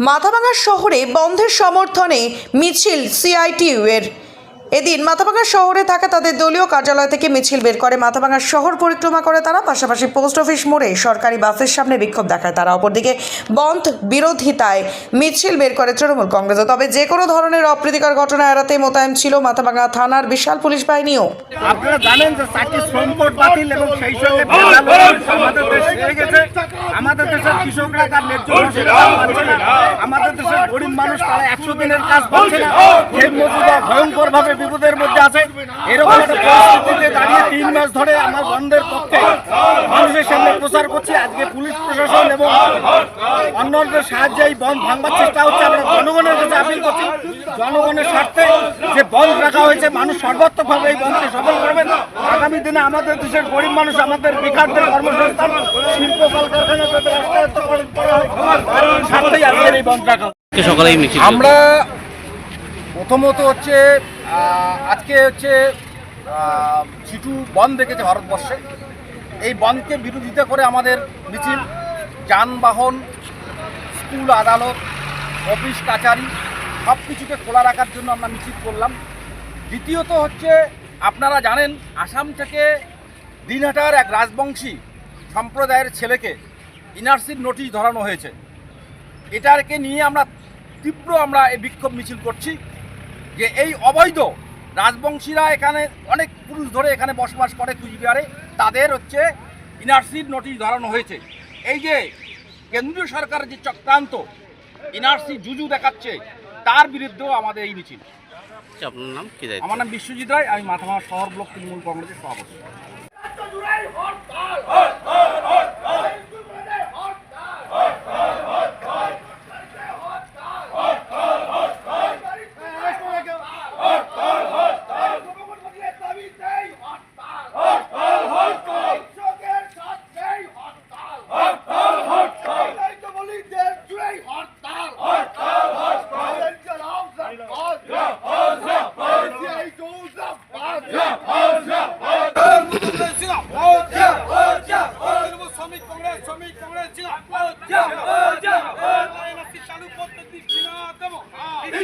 মাথাভাঙা শহরে বন্ধের সমর্থনে মিছিল সিআইটিইউ এর এদিন মাথাভাঙা শহরে থাকা তাদের দলীয় কার্যালয় থেকে মিছিল বের করে মাথাভাঙা শহর পরিক্রমা করে তারা। পাশাপাশি পোস্ট অফিস মোড়ে সরকারি বাসের সামনে বিক্ষোভ দেখায় তারা। অপরদিকে বন্ধ বিরোধিতায় মিছিল বের করে তৃণমূল কংগ্রেসও। তবে যে কোনো ধরনের অপ্রীতিকর ঘটনা এড়াতে মোতায়েন ছিল মাথাভাঙা থানার বিশাল পুলিশ বাহিনীও। আমাদের দেশের কৃষকরা তার ন্যায্য আমাদের দেশের গরিব মানুষ তারা একশো দিনের কাজ পাচ্ছে না। ভয়ঙ্কর ভাবে বিপদের মধ্যে আছে। এরকম একটা পরিস্থিতিতে দাঁড়িয়ে তিন মাস ধরে আমার বন্ধের পক্ষে মানুষের সামনে প্রচার করছি। আজকে পুলিশ প্রশাসন এবং অন্যদের সাহায্যে এই বন্ধ ভাঙবার চেষ্টা হচ্ছে। আমরা জনগণের কাছে আপিল করছি। জনগণের স্বার্থে যে বন্ধ রাখা হয়েছে মানুষ সর্বাত্মকভাবে এই বন্ধকে সফল করবেন আগামী দিনে আমাদের দেশের গরিব মানুষ আমাদের বেকারদের কর্মসংস্থান শিল্প কলকারখানা রাষ্ট্রায়ত্তকরণ করা হয় স্বার্থেই আজকের এই বন্ধ রাখা আমরা প্রথমত হচ্ছে আজকে হচ্ছে সিটু বন্ধ দেখেছে ভারতবর্ষে। এই বনকে বিরোধিতা করে আমাদের মিছিল, যানবাহন, স্কুল আদালত, অফিস কাচারি সব কিছুকে খোলা রাখার জন্য আমরা মিছিল করলাম। দ্বিতীয়ত হচ্ছে, আপনারা জানেন, আসাম থেকে দিনহাটার এক রাজবংশী সম্প্রদায়ের ছেলেকে ইনার্সির নোটিশ ধরানো হয়েছে। এটাকে নিয়ে আমরা তীব্র আমরা এই বিক্ষোভ মিছিল করছি। যে এই অবৈধ রাজবংশীরা এখানে অনেক পুরুষ ধরে এখানে বসবাস করে কুচবিহারে তাদের হচ্ছে ইনার্সির নোটিশ ধরানো হয়েছে। এই যে কেন্দ্রীয় সরকারের যে চক্রান্ত এনআরসি জুজু দেখাচ্ছে তার বিরুদ্ধেও আমাদের এই মিছিল। আপনার নাম কি আমার নাম বিশ্বজিৎ রায় আমি মাথামা শহর ব্লক তৃণমূল কংগ্রেসের সভাপতি।